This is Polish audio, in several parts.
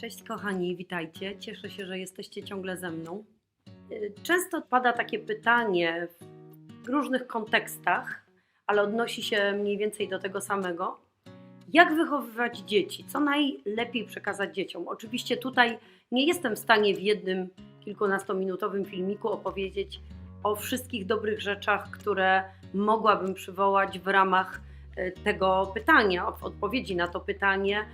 Cześć kochani, witajcie. Cieszę się, że jesteście ciągle ze mną. Y, Często pada takie pytanie w różnych kontekstach, ale odnosi się mniej więcej do tego samego. Jak wychowywać dzieci? Co najlepiej przekazać dzieciom? Oczywiście tutaj nie jestem w stanie w jednym kilkunastominutowym filmiku opowiedzieć o wszystkich dobrych rzeczach, które mogłabym przywołać w ramach tego pytania, w odpowiedzi na to pytanie,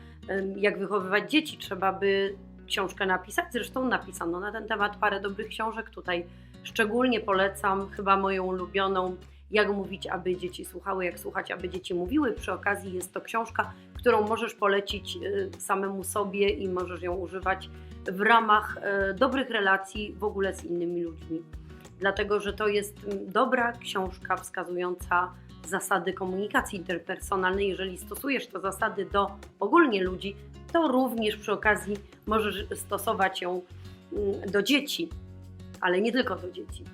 jak wychowywać dzieci. Trzeba by książkę napisać. Zresztą napisano na ten temat parę dobrych książek. Tutaj szczególnie polecam chyba moją ulubioną Jak mówić, aby dzieci słuchały, jak słuchać, aby dzieci mówiły. Przy okazji jest to książka, którą możesz polecić y, samemu sobie i możesz ją używać w ramach y, dobrych relacji w ogóle z innymi ludźmi. Dlatego, że to jest dobra książka wskazująca zasady komunikacji interpersonalnej. Jeżeli stosujesz te zasady do ogólnie ludzi, to również przy okazji możesz stosować ją mm, do dzieci, ale nie tylko do dzieci.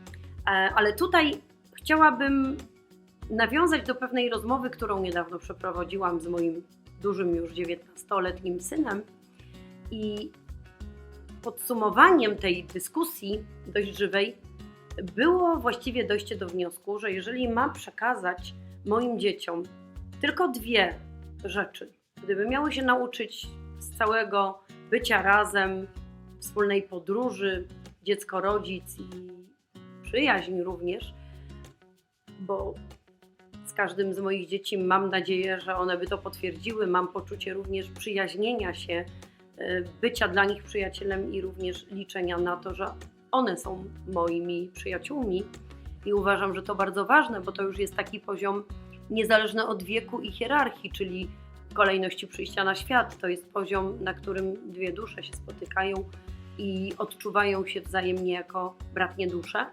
E, Ale tutaj chciałabym nawiązać do pewnej rozmowy, którą niedawno przeprowadziłam z moim dużym już 19-letnim synem i podsumowaniem tej dyskusji dość żywej było właściwie dojście do wniosku, że jeżeli mam przekazać moim dzieciom tylko dwie rzeczy, gdyby miały się nauczyć z całego bycia razem, wspólnej podróży, dziecko-rodzic i przyjaźń również, bo z każdym z moich dzieci mam nadzieję, że one by to potwierdziły. Mam poczucie również przyjaźnienia się, y, bycia dla nich przyjacielem i również liczenia na to, że one są moimi przyjaciółmi. I uważam, że to bardzo ważne, bo to już jest taki poziom niezależny od wieku i hierarchii, czyli kolejności przyjścia na świat. To jest poziom, na którym dwie dusze się spotykają i odczuwają się wzajemnie jako bratnie dusze.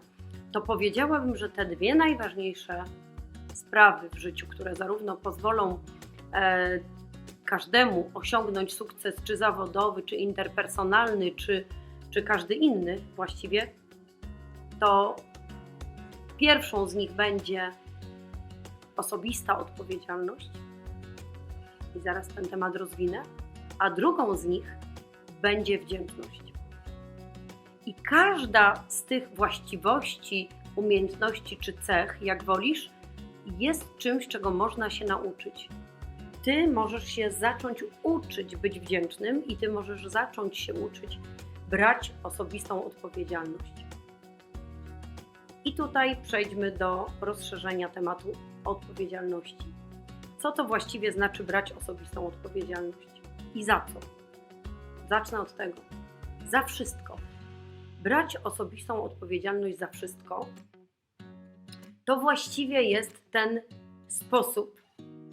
To powiedziałabym, że te dwie najważniejsze sprawy w życiu, które zarówno pozwolą e, każdemu osiągnąć sukces, czy zawodowy, czy interpersonalny, czy, czy każdy inny właściwie, to pierwszą z nich będzie osobista odpowiedzialność. I zaraz ten temat rozwinę. A drugą z nich będzie wdzięczność. I każda z tych właściwości, umiejętności czy cech, jak wolisz, jest czymś, czego można się nauczyć. Ty możesz się zacząć uczyć być wdzięcznym i ty możesz zacząć się uczyć brać osobistą odpowiedzialność. I tutaj przejdźmy do rozszerzenia tematu odpowiedzialności. Co to właściwie znaczy brać osobistą odpowiedzialność i za co? Zacznę od tego. Za wszystko. Brać osobistą odpowiedzialność za wszystko to właściwie jest ten sposób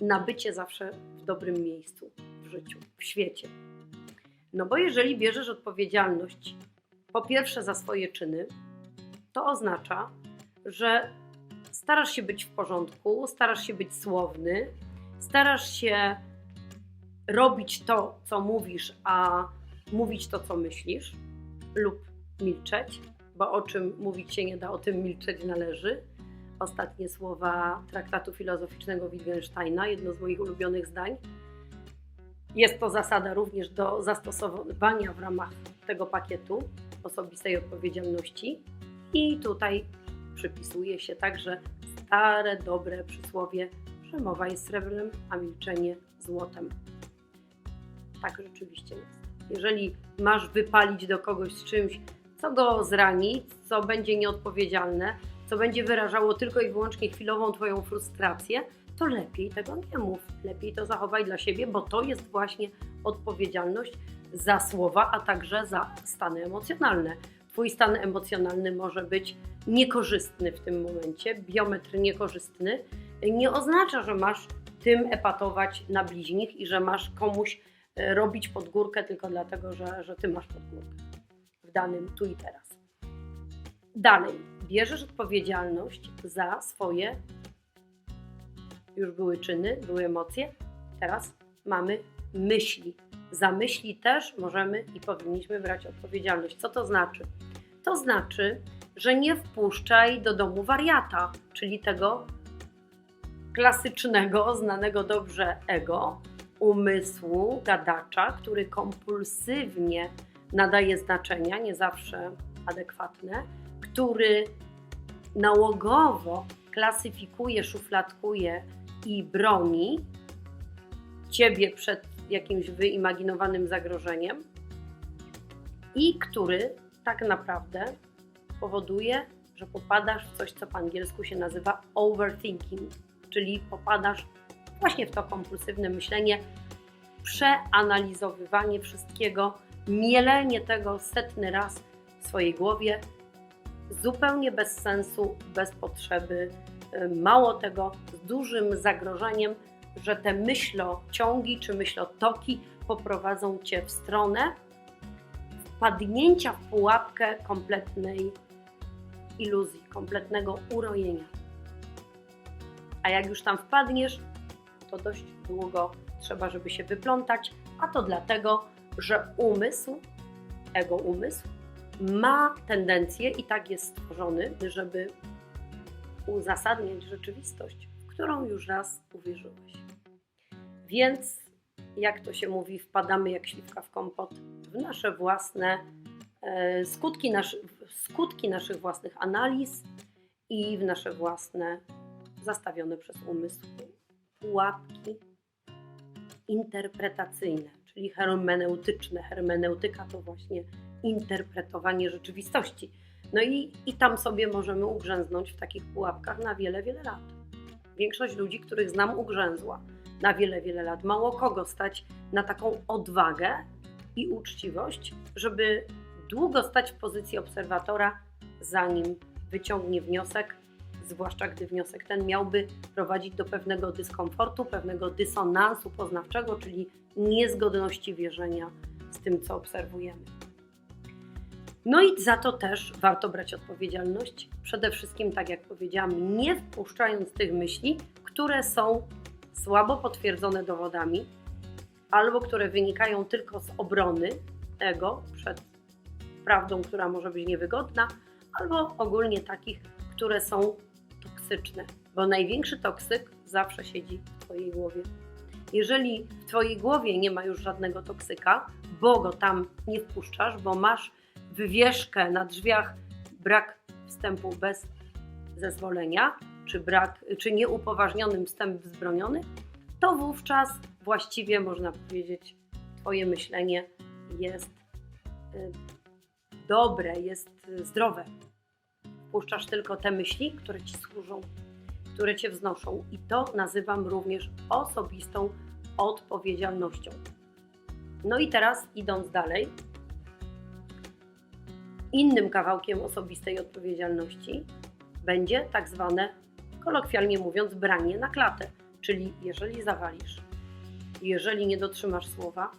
na bycie zawsze w dobrym miejscu w życiu, w świecie. No bo jeżeli bierzesz odpowiedzialność po pierwsze za swoje czyny, to oznacza, że starasz się być w porządku, starasz się być słowny, starasz się robić to, co mówisz, a mówić to, co myślisz, lub milczeć, bo o czym mówić się nie da, o tym milczeć należy. Ostatnie słowa traktatu filozoficznego Wittgensteina, jedno z moich ulubionych zdań. Jest to zasada również do zastosowania w ramach tego pakietu osobistej odpowiedzialności. I tutaj przypisuje się także stare, dobre przysłowie, że mowa jest srebrem, a milczenie złotem. Tak rzeczywiście jest. Jeżeli masz wypalić do kogoś z czymś, co go zrani, co będzie nieodpowiedzialne, co będzie wyrażało tylko i wyłącznie chwilową Twoją frustrację, to lepiej tego nie mów. Lepiej to zachowaj dla siebie, bo to jest właśnie odpowiedzialność za słowa, a także za stany emocjonalne. Twój stan emocjonalny może być niekorzystny w tym momencie, biometr niekorzystny. Nie oznacza, że masz tym epatować na bliźnich i że masz komuś e, robić podgórkę tylko dlatego, że, że ty masz podgórkę w danym tu i teraz. Dalej, bierzesz odpowiedzialność za swoje, już były czyny, były emocje, teraz mamy myśli. Za myśli też możemy i powinniśmy brać odpowiedzialność. Co to znaczy? To znaczy, że nie wpuszczaj do domu wariata, czyli tego klasycznego, znanego dobrze ego, umysłu gadacza, który kompulsywnie nadaje znaczenia, nie zawsze adekwatne, który nałogowo klasyfikuje, szufladkuje i broni ciebie przed jakimś wyimaginowanym zagrożeniem i który tak naprawdę powoduje, że popadasz w coś, co po angielsku się nazywa overthinking, czyli popadasz właśnie w to kompulsywne myślenie, przeanalizowywanie wszystkiego, mielenie tego setny raz w swojej głowie, zupełnie bez sensu, bez potrzeby. Mało tego, z dużym zagrożeniem, że te myślociągi czy myślotoki poprowadzą cię w stronę wpadnięcia w pułapkę kompletnej iluzji, kompletnego urojenia. A jak już tam wpadniesz, to dość długo trzeba, żeby się wyplątać, a to dlatego, że umysł, ego umysł, ma tendencję i tak jest stworzony, żeby uzasadniać rzeczywistość, w którą już raz uwierzyłeś. Więc, jak to się mówi, wpadamy jak śliwka w kompot w nasze własne e, skutki, skutki naszych własnych analiz i w nasze własne zastawione przez umysł pułapki interpretacyjne, czyli hermeneutyczne. Hermeneutyka to właśnie interpretowanie rzeczywistości. No i, i tam sobie możemy ugrzęznąć w takich pułapkach na wiele, wiele lat. Większość ludzi, których znam, ugrzęzła na wiele, wiele lat. Mało kogo stać na taką odwagę i uczciwość, żeby długo stać w pozycji obserwatora, zanim wyciągnie wniosek, zwłaszcza gdy wniosek ten miałby prowadzić do pewnego dyskomfortu, pewnego dysonansu poznawczego, czyli niezgodności wierzenia z tym, co obserwujemy. No i za to też warto brać odpowiedzialność. Przede wszystkim, tak jak powiedziałam, nie wpuszczając tych myśli, które są słabo potwierdzone dowodami, albo które wynikają tylko z obrony ego przed prawdą, która może być niewygodna, albo ogólnie takich, które są toksyczne, bo największy toksyk zawsze siedzi w Twojej głowie. Jeżeli w Twojej głowie nie ma już żadnego toksyka, bo go tam nie wpuszczasz, bo masz wywieszkę na drzwiach brak wstępu bez zezwolenia, czy, brak, czy nieupoważniony wstęp wzbroniony, to wówczas właściwie można powiedzieć, Twoje myślenie jest y, dobre, jest zdrowe. Wpuszczasz tylko te myśli, które Ci służą, które Cię wznoszą. I to nazywam również osobistą odpowiedzialnością. No i teraz idąc dalej, innym kawałkiem osobistej odpowiedzialności będzie tak zwane, kolokwialnie mówiąc, branie na klatę. Czyli jeżeli zawalisz, jeżeli nie dotrzymasz słowa,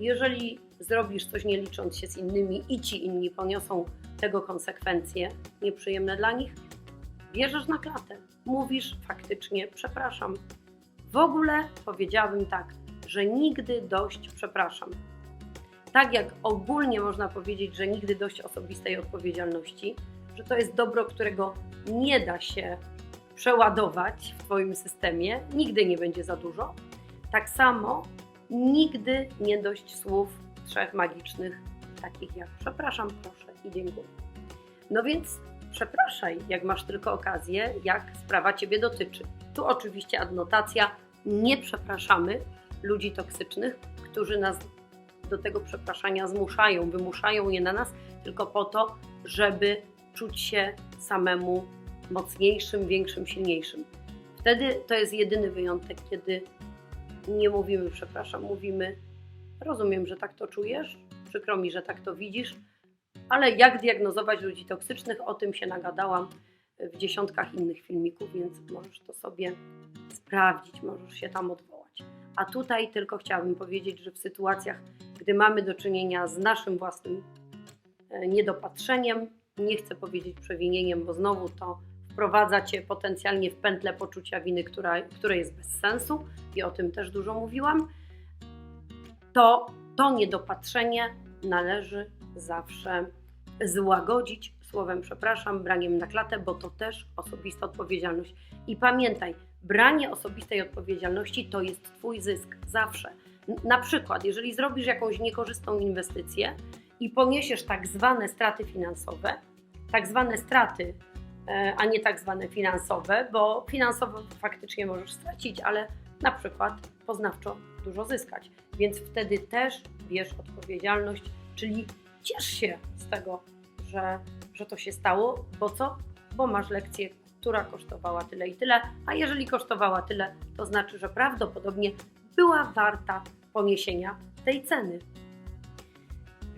jeżeli zrobisz coś nie licząc się z innymi i ci inni poniosą tego konsekwencje nieprzyjemne dla nich, bierzesz na klatę. Mówisz faktycznie, przepraszam. W ogóle powiedziałabym tak, że nigdy dość przepraszam. Tak jak ogólnie można powiedzieć, że nigdy dość osobistej odpowiedzialności, że to jest dobro, którego nie da się przeładować w Twoim systemie, nigdy nie będzie za dużo. Tak samo nigdy nie dość słów trzech magicznych, takich jak przepraszam, proszę i dziękuję. No więc przepraszaj, jak masz tylko okazję, jak sprawa Ciebie dotyczy. Tu oczywiście adnotacja, nie przepraszamy ludzi toksycznych, którzy nas do tego przepraszania zmuszają, wymuszają je na nas tylko po to, żeby czuć się samemu mocniejszym, większym, silniejszym. Wtedy to jest jedyny wyjątek, kiedy nie mówimy przepraszam, mówimy rozumiem, że tak to czujesz, przykro mi, że tak to widzisz, ale jak diagnozować ludzi toksycznych, o tym się nagadałam w dziesiątkach innych filmików, więc możesz to sobie sprawdzić, możesz się tam odwołać. A tutaj tylko chciałabym powiedzieć, że w sytuacjach, gdy mamy do czynienia z naszym własnym e, niedopatrzeniem, nie chcę powiedzieć przewinieniem, bo znowu to wprowadza cię potencjalnie w pętlę poczucia winy, która, które jest bez sensu i o tym też dużo mówiłam, to to niedopatrzenie należy zawsze złagodzić słowem przepraszam, braniem na klatę, bo to też osobista odpowiedzialność. I pamiętaj, branie osobistej odpowiedzialności to jest Twój zysk zawsze. Na przykład, jeżeli zrobisz jakąś niekorzystną inwestycję i poniesiesz tak zwane straty finansowe, tak zwane straty, e, a nie tak zwane finansowe, bo finansowo faktycznie możesz stracić, ale na przykład poznawczo dużo zyskać. Więc wtedy też bierz odpowiedzialność, czyli ciesz się z tego, że, że to się stało, bo co? Bo masz lekcję, która kosztowała tyle i tyle, a jeżeli kosztowała tyle, to znaczy, że prawdopodobnie była warta poniesienia tej ceny.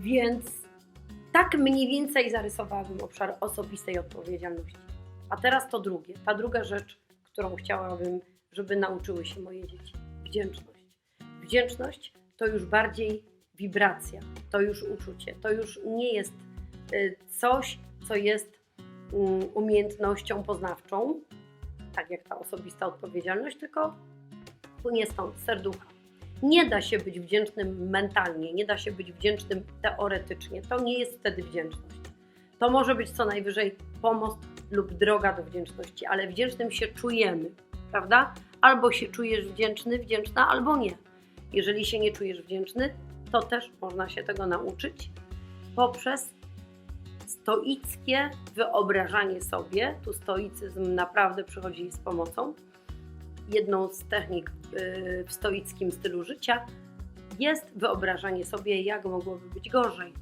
Więc tak mniej więcej zarysowałabym obszar osobistej odpowiedzialności. A teraz to drugie, ta druga rzecz, którą chciałabym, żeby nauczyły się moje dzieci. Wdzięczność. Wdzięczność to już bardziej wibracja, to już uczucie, to już nie jest y, coś, co jest umiejętnością poznawczą, tak jak ta osobista odpowiedzialność, tylko płynie stąd, serducha. Nie da się być wdzięcznym mentalnie, nie da się być wdzięcznym teoretycznie. To nie jest wtedy wdzięczność. To może być co najwyżej pomost lub droga do wdzięczności, ale wdzięcznym się czujemy, prawda? Albo się czujesz wdzięczny, wdzięczna, albo nie. Jeżeli się nie czujesz wdzięczny, to też można się tego nauczyć poprzez stoickie wyobrażanie sobie. Tu stoicyzm naprawdę przychodzi z pomocą. Jedną z technik yy, w stoickim stylu życia jest wyobrażanie sobie, jak mogłoby być gorzej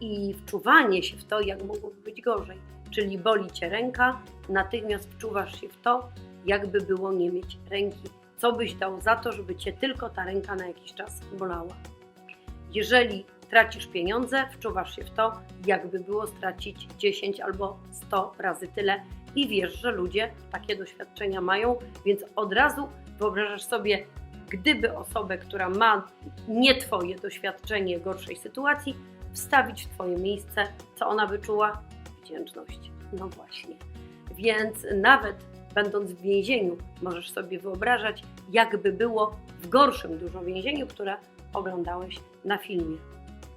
i wczuwanie się w to, jak mogłoby być gorzej. Czyli boli cię ręka, natychmiast wczuwasz się w to, jakby było nie mieć ręki. Co byś dał za to, żeby cię tylko ta ręka na jakiś czas bolała? Jeżeli tracisz pieniądze, wczuwasz się w to, jakby było stracić 10 albo 100 razy tyle i wiesz, że ludzie takie doświadczenia mają, więc od razu wyobrażasz sobie, gdyby osobę, która ma nie Twoje doświadczenie gorszej sytuacji, wstawić w Twoje miejsce, co ona by czuła? Wdzięczność. No właśnie. Więc nawet będąc w więzieniu, możesz sobie wyobrażać, jakby było w gorszym dużo więzieniu, które oglądałeś na filmie.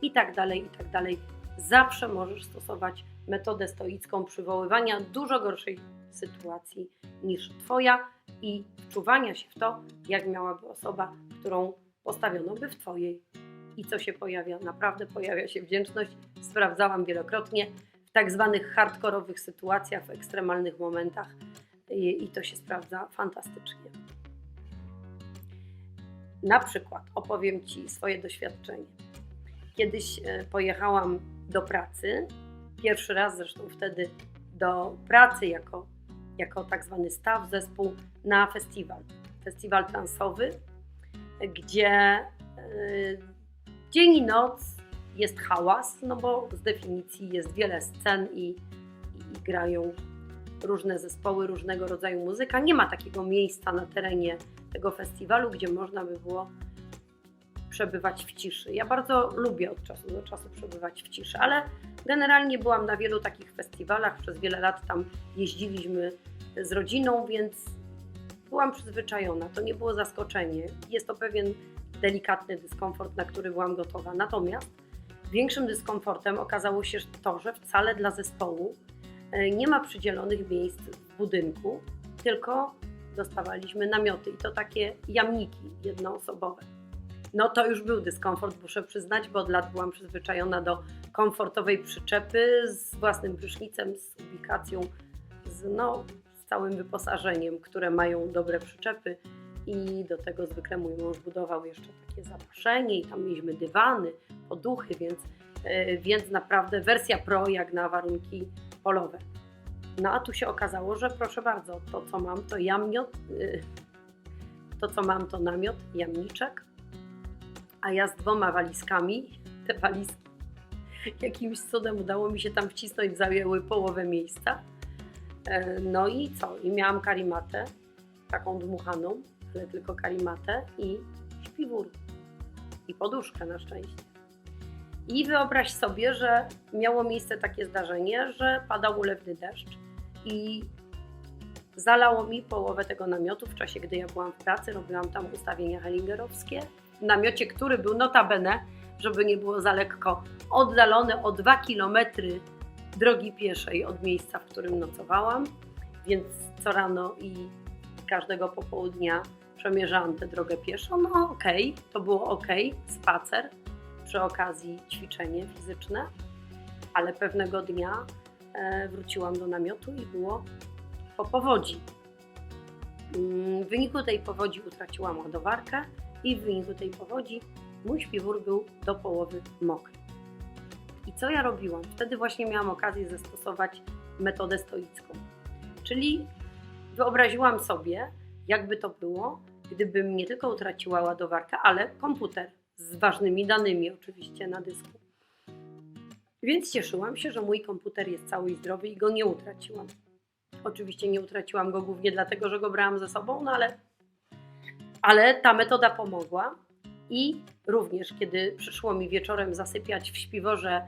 I tak dalej, i tak dalej. Zawsze możesz stosować metodę stoicką przywoływania dużo gorszej sytuacji niż Twoja i wczuwania się w to, jak miałaby osoba, którą postawiono by w Twojej. I co się pojawia? Naprawdę pojawia się wdzięczność. Sprawdzałam wielokrotnie w tak zwanych hardkorowych sytuacjach, w ekstremalnych momentach i, to się sprawdza fantastycznie. Na przykład opowiem Ci swoje doświadczenie. Kiedyś e, pojechałam do pracy, pierwszy raz zresztą wtedy do pracy jako, jako tak zwany staw, zespół na festiwal. Festiwal transowy, gdzie e, dzień i noc jest hałas, no bo z definicji jest wiele scen i, i grają różne zespoły, różnego rodzaju muzyka. Nie ma takiego miejsca na terenie tego festiwalu, gdzie można by było przebywać w ciszy. Ja bardzo lubię od czasu do czasu przebywać w ciszy, ale generalnie byłam na wielu takich festiwalach. Przez wiele lat tam jeździliśmy z rodziną, więc byłam przyzwyczajona. To nie było zaskoczenie. Jest to pewien delikatny dyskomfort, na który byłam gotowa. Natomiast większym dyskomfortem okazało się to, że wcale dla zespołu nie ma przydzielonych miejsc w budynku, tylko dostawaliśmy namioty i to takie jamniki jednoosobowe. No to już był dyskomfort, muszę przyznać, bo od lat byłam przyzwyczajona do komfortowej przyczepy z własnym prysznicem, z ubikacją, z, no, z całym wyposażeniem, które mają dobre przyczepy i do tego zwykle mój mąż budował jeszcze takie zapaszenie i tam mieliśmy dywany, poduchy, więc, yy, więc naprawdę wersja pro jak na warunki polowe. No a tu się okazało, że proszę bardzo, to co mam to jamniot, yy, to co mam to namiot, jamniczek, a ja z dwoma walizkami, te walizki jakimś cudem udało mi się tam wcisnąć, zajęły połowę miejsca. E, No i co? I miałam karimatę, taką dmuchaną, ale tylko karimatę i śpiwór. I poduszkę na szczęście. I wyobraź sobie, że miało miejsce takie zdarzenie, że padał ulewny deszcz i zalało mi połowę tego namiotu w czasie, gdy ja byłam w pracy. Robiłam tam ustawienia hellingerowskie. W namiocie, który był notabene, żeby nie było za lekko, oddalony o 2 km drogi pieszej od miejsca, w którym nocowałam. Więc co rano i każdego popołudnia przemierzałam tę drogę pieszo. No okej, to było okej, spacer, przy okazji ćwiczenie fizyczne, ale pewnego dnia e, wróciłam do namiotu i było po powodzi. Mm, W wyniku tej powodzi utraciłam ładowarkę i w wyniku tej powodzi mój śpiwór był do połowy mokry. I co ja robiłam? Wtedy właśnie miałam okazję zastosować metodę stoicką. Czyli wyobraziłam sobie, jakby to było, gdybym nie tylko utraciła ładowarkę, ale komputer z ważnymi danymi oczywiście na dysku. Więc cieszyłam się, że mój komputer jest cały i zdrowy i go nie utraciłam. Oczywiście nie utraciłam go głównie dlatego, że go brałam ze sobą, no ale, ale ta metoda pomogła. I również, kiedy przyszło mi wieczorem zasypiać w śpiworze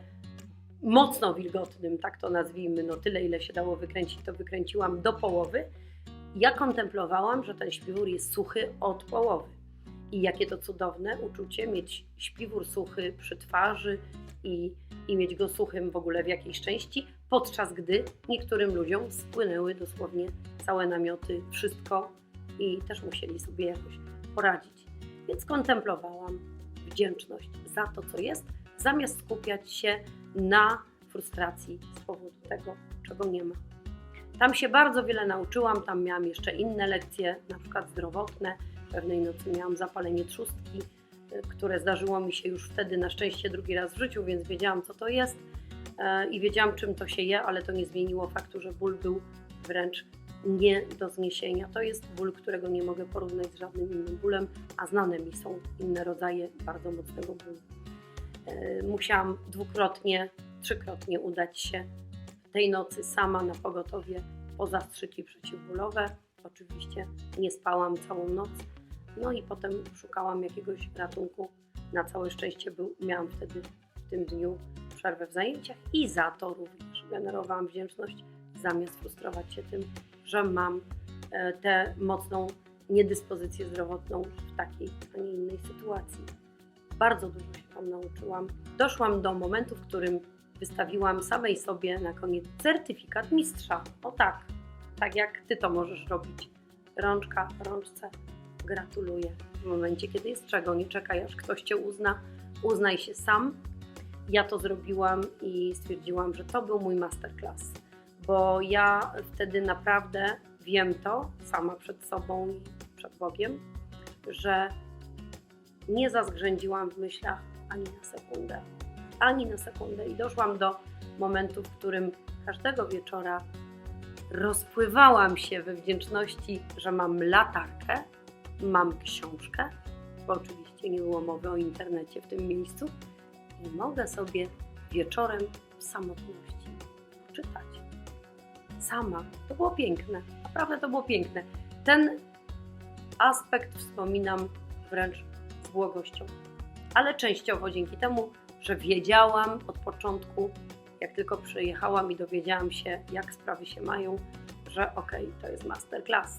mocno wilgotnym, tak to nazwijmy, no tyle ile się dało wykręcić, to wykręciłam do połowy. Ja kontemplowałam, że ten śpiwór jest suchy od połowy. I jakie to cudowne uczucie mieć śpiwór suchy przy twarzy i, i mieć go suchym w ogóle w jakiejś części, podczas gdy niektórym ludziom spłynęły dosłownie całe namioty, wszystko i też musieli sobie jakoś poradzić. Więc kontemplowałam wdzięczność za to, co jest, zamiast skupiać się na frustracji z powodu tego, czego nie ma. Tam się bardzo wiele nauczyłam, tam miałam jeszcze inne lekcje, na przykład zdrowotne. Pewnej nocy miałam zapalenie trzustki, y, które zdarzyło mi się już wtedy na szczęście drugi raz w życiu, więc wiedziałam, co to jest e, i wiedziałam, czym to się je, ale to nie zmieniło faktu, że ból był wręcz nie do zniesienia. To jest ból, którego nie mogę porównać z żadnym innym bólem, a znane mi są inne rodzaje bardzo mocnego bólu. E, Musiałam dwukrotnie, trzykrotnie udać się tej nocy sama na pogotowie po zastrzyki przeciwbólowe. Oczywiście nie spałam całą noc. No i potem szukałam jakiegoś ratunku. Na całe szczęście był, miałam wtedy w tym dniu przerwę w zajęciach i za to również generowałam wdzięczność, zamiast frustrować się tym, że mam e, tę mocną niedyspozycję zdrowotną w takiej, a nie innej sytuacji. Bardzo dużo się tam nauczyłam. Doszłam do momentu, w którym wystawiłam samej sobie na koniec certyfikat mistrza. O tak, tak jak ty to możesz robić. Rączka, rączce. Gratuluję. W momencie, kiedy jest czego, nie czekaj aż ktoś cię uzna. Uznaj się sam. Ja to zrobiłam i stwierdziłam, że to był mój masterclass, bo ja wtedy naprawdę wiem to sama przed sobą i przed Bogiem, że nie zazgrzędziłam w myślach ani na sekundę ani na sekundę. I doszłam do momentu, w którym każdego wieczora rozpływałam się we wdzięczności, że mam latarkę, mam książkę, bo oczywiście nie było mowy o internecie w tym miejscu, i mogę sobie wieczorem w samotności czytać. Sama. To było piękne. Naprawdę to było piękne. Ten aspekt wspominam wręcz z błogością. Ale częściowo dzięki temu, że wiedziałam od początku, jak tylko przyjechałam i dowiedziałam się, jak sprawy się mają, że okej, to jest masterclass.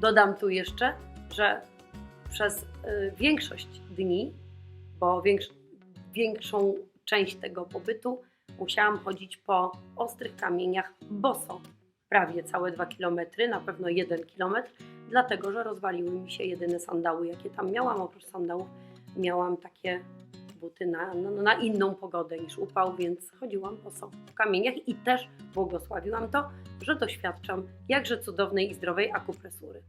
Dodam tu jeszcze, że przez y, większość dni, bo większ, większą część tego pobytu musiałam chodzić po ostrych kamieniach boso. Prawie całe dwa kilometry, na pewno jeden kilometr, dlatego że rozwaliły mi się jedyne sandały, jakie tam miałam. Oprócz sandałów miałam takie buty na, no, na inną pogodę niż upał, więc chodziłam boso w kamieniach i też błogosławiłam to, że doświadczam jakże cudownej i zdrowej akupresury.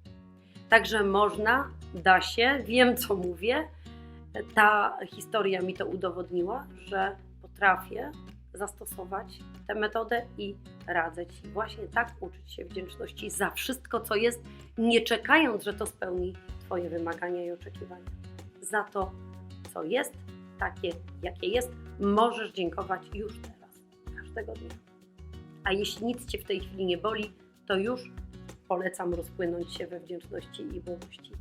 Także można, da się, wiem co mówię. Ta historia mi to udowodniła, że potrafię zastosować tę metodę i radzę Ci właśnie tak uczyć się wdzięczności za wszystko, co jest, nie czekając, że to spełni Twoje wymagania i oczekiwania. Za to, co jest, takie, jakie jest, możesz dziękować już teraz, każdego dnia. A jeśli nic Cię w tej chwili nie boli, to już polecam rozpłynąć się we wdzięczności i błogości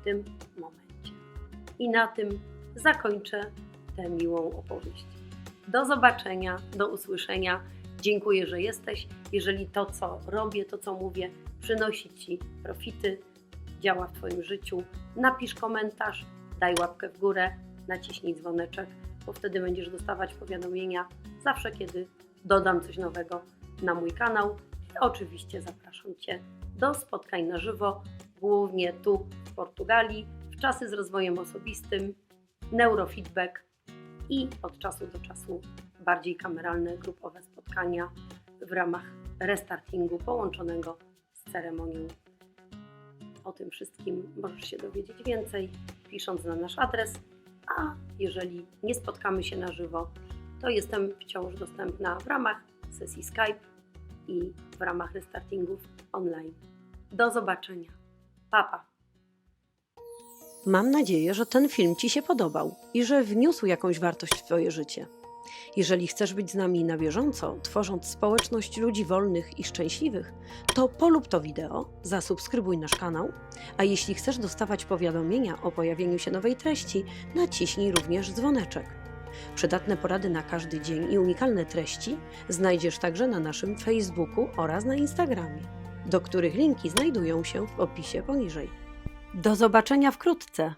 w tym momencie. I na tym zakończę tę miłą opowieść. Do zobaczenia, do usłyszenia. Dziękuję, że jesteś. Jeżeli to, co robię, to, co mówię, przynosi Ci profity, działa w Twoim życiu, napisz komentarz, daj łapkę w górę, naciśnij dzwoneczek, bo wtedy będziesz dostawać powiadomienia zawsze, kiedy dodam coś nowego na mój kanał. I oczywiście zapraszam Cię do spotkań na żywo głównie tu w Portugalii, w czasy z rozwojem osobistym, neurofeedback i od czasu do czasu bardziej kameralne, grupowe spotkania w ramach restartingu połączonego z ceremonią. O tym wszystkim możesz się dowiedzieć więcej pisząc na nasz adres, a jeżeli nie spotkamy się na żywo, to jestem wciąż dostępna w ramach sesji Skype i w ramach restartingów online. Do zobaczenia. Papa. Mam nadzieję, że ten film Ci się podobał i że wniósł jakąś wartość w Twoje życie. Jeżeli chcesz być z nami na bieżąco, tworząc społeczność ludzi wolnych i szczęśliwych, to polub to wideo, zasubskrybuj nasz kanał, a jeśli chcesz dostawać powiadomienia o pojawieniu się nowej treści, naciśnij również dzwoneczek. Przydatne porady na każdy dzień i unikalne treści znajdziesz także na naszym Facebooku oraz na Instagramie, do których linki znajdują się w opisie poniżej. Do zobaczenia wkrótce!